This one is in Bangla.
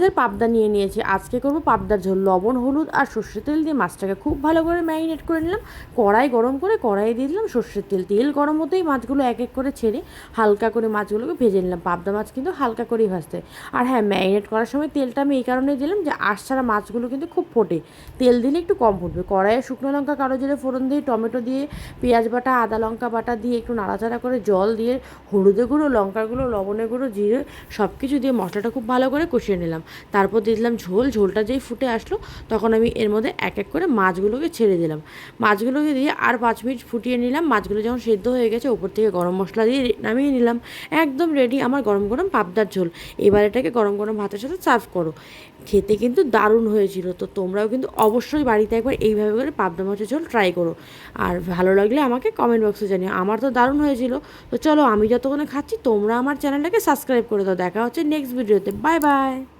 এদের পাবদা নিয়ে নিয়েছি। আজকে করব পাবদার ঝোল, লবণ, হলুদ আর সর্ষের তেল দিয়ে মাছটাকে খুব ভালো করে ম্যারিনেট করে নিলাম। কড়াই গরম করে কড়াই দিয়ে দিলাম সর্ষের তেল। তেল গরম হতেই মাছগুলো এক এক করে ছেড়ে হালকা করে মাছগুলোকে ভেজে নিলাম। পাবদা মাছ কিন্তু হালকা করেই ভাজতে আর হ্যাঁ ম্যারিনেট করার সময় তেলটা আমি এই কারণে দিলাম যে আশ ছাড়া মাছগুলো কিন্তু খুব ফোটে। তেল দিলে একটু কম ফুটবে। কড়াইয়ে শুকনো লঙ্কা, কালো জিরে, ফোড়ন দিয়ে, টমেটো দিয়ে, পেঁয়াজ বাটা, আদা লঙ্কা বাটা দিয়ে একটু নাড়াচাড়া করে জল দিয়ে হলুদে গুঁড়ো, লঙ্কার গুঁড়ো, লবণের গুঁড়ো, জিরে সব কিছু দিয়ে মশলাটা খুব ভালো করে কষিয়ে নিলাম। তারপর দিয়ে দিলাম ঝোল, ঝোলটা যেই ফুটে আসলো, তখন আমি এর মধ্যে এক এক করে মাছগুলোকে ছেড়ে দিলাম। মাছগুলোকে দিয়ে আর পাঁচ মিনিট ফুটিয়ে নিলাম। মাছগুলো যখন সেদ্ধ হয়ে গেছে, ওপর থেকে গরম মশলা দিয়ে নামিয়ে নিলাম। একদম রেডি আমার গরম গরম পাবদার ঝোল। এবার এটাকে গরম গরম ভাতের সাথে সার্ভ করো। খেতে কিন্তু দারুণ হয়েছিল। তো তোমরাও কিন্তু অবশ্যই বাড়িতে একবার এইভাবে করে পাবদা মাছের ঝোল ট্রাই করো। আর ভালো লাগলে আমাকে কমেন্ট বক্সে জানিও। আমার তো দারুণ হয়েছিল। তো চলো আমি যতক্ষণে খাচ্ছি, তোমরা আমার চ্যানেলটাকে সাবস্ক্রাইব করে দাও। দেখা হচ্ছে নেক্সট ভিডিওতে বাই বাই